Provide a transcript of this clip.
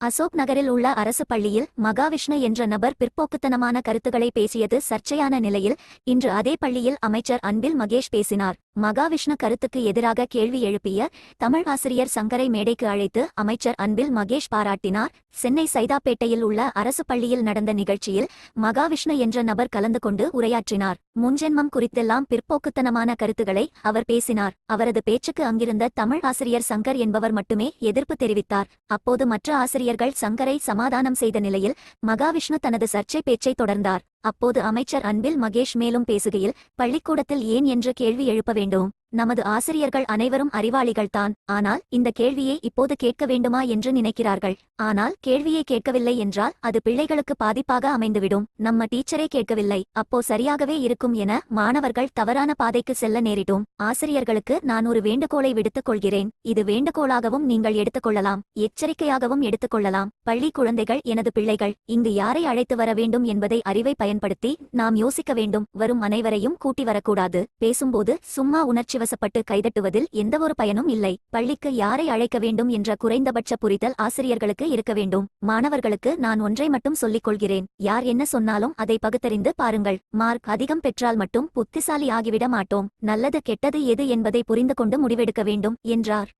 அசோக் நகரில் உள்ள அரசு பள்ளியில் மகாவிஷ்ணு என்ற நபர் பிற்போக்குத்தனமான கருத்துக்களை பேசியது சர்ச்சையான நிலையில் இன்று அதே பள்ளியில் அமைச்சர் அன்பில் மகேஷ் பேசினார். மகாவிஷ்ணு கருத்துக்கு எதிராக கேள்வி எழுப்பிய தமிழ் ஆசிரியர் சங்கரை மேடைக்கு அழைத்து அமைச்சர் அன்பில் மகேஷ் பாராட்டினார். சென்னை சைதாப்பேட்டையில் உள்ள அரசு பள்ளியில் நடந்த நிகழ்ச்சியில் மகாவிஷ்ணு என்ற நபர் கலந்து கொண்டு உரையாற்றினார். முன்ஜென்மம் குறித்தெல்லாம் பிற்போக்குத்தனமான கருத்துக்களை அவர் பேசினார். அவரது பேச்சுக்கு அங்கிருந்த தமிழ் ஆசிரியர் சங்கர் என்பவர் மட்டுமே எதிர்ப்பு தெரிவித்தார். அப்போது மற்ற ஆசிரியர்கள் சங்கரை சமாதானம் செய்த நிலையில் மகாவிஷ்ணு தனது சர்ச்சை பேச்சை தொடர்ந்தார். அப்போது அமைச்சர் அன்பில் மகேஷ் மேலும் பேசுகையில் பள்ளிக்கூடத்தில் ஏன் என்று கேள்வி எழுப்ப வேண்டும்? நமது ஆசிரியர்கள் அனைவரும் அறிவாளிகள்தான். ஆனால் இந்த கேள்வியை இப்போது கேட்க வேண்டுமா என்று நினைக்கிறார்கள். ஆனால் கேள்வியை கேட்கவில்லை என்றால் அது பிள்ளைகளுக்கு பாதிப்பாக அமைந்துவிடும். நம்ம டீச்சரே கேட்கவில்லை. அப்போ சரியாகவே இருக்கும் என மாணவர்கள் தவறான பாதைக்கு செல்ல நேரிடும். ஆசிரியர்களுக்கு நான் ஒரு வேண்டுகோளை விடுத்துக் கொள்கிறேன். இது வேண்டுகோளாகவும் நீங்கள் எடுத்துக்கொள்ளலாம் எச்சரிக்கையாகவும் எடுத்துக்கொள்ளலாம் பள்ளி குழந்தைகள் எனது பிள்ளைகள் இங்கு யாரை அழைத்து வர வேண்டும் என்பதை அறிவை பயன்படுத்தி நாம் யோசிக்க வேண்டும். வரும் அனைவரையும் கூட்டி வரக்கூடாது. பேசும்போது சும்மா உணர்ச்சி உணர்ச்சிவசப்பட்டு கைதட்டுவதில் எந்தவொரு பயனும் இல்லை. பள்ளிக்கு யாரை அழைக்க வேண்டும் என்ற குறைந்தபட்ச புரிதல் ஆசிரியர்களுக்கு இருக்க வேண்டும். மாணவர்களுக்கு நான் ஒன்றை மட்டும் சொல்லிக் கொள்கிறேன். யார் என்ன சொன்னாலும் அதை பகுத்தறிந்து பாருங்கள். மார்க் அதிகம் பெற்றால் மட்டும் புத்திசாலி ஆகிவிட மாட்டோம். நல்லது கெட்டது எது என்பதை புரிந்து கொண்டு முடிவெடுக்க வேண்டும் என்றார்.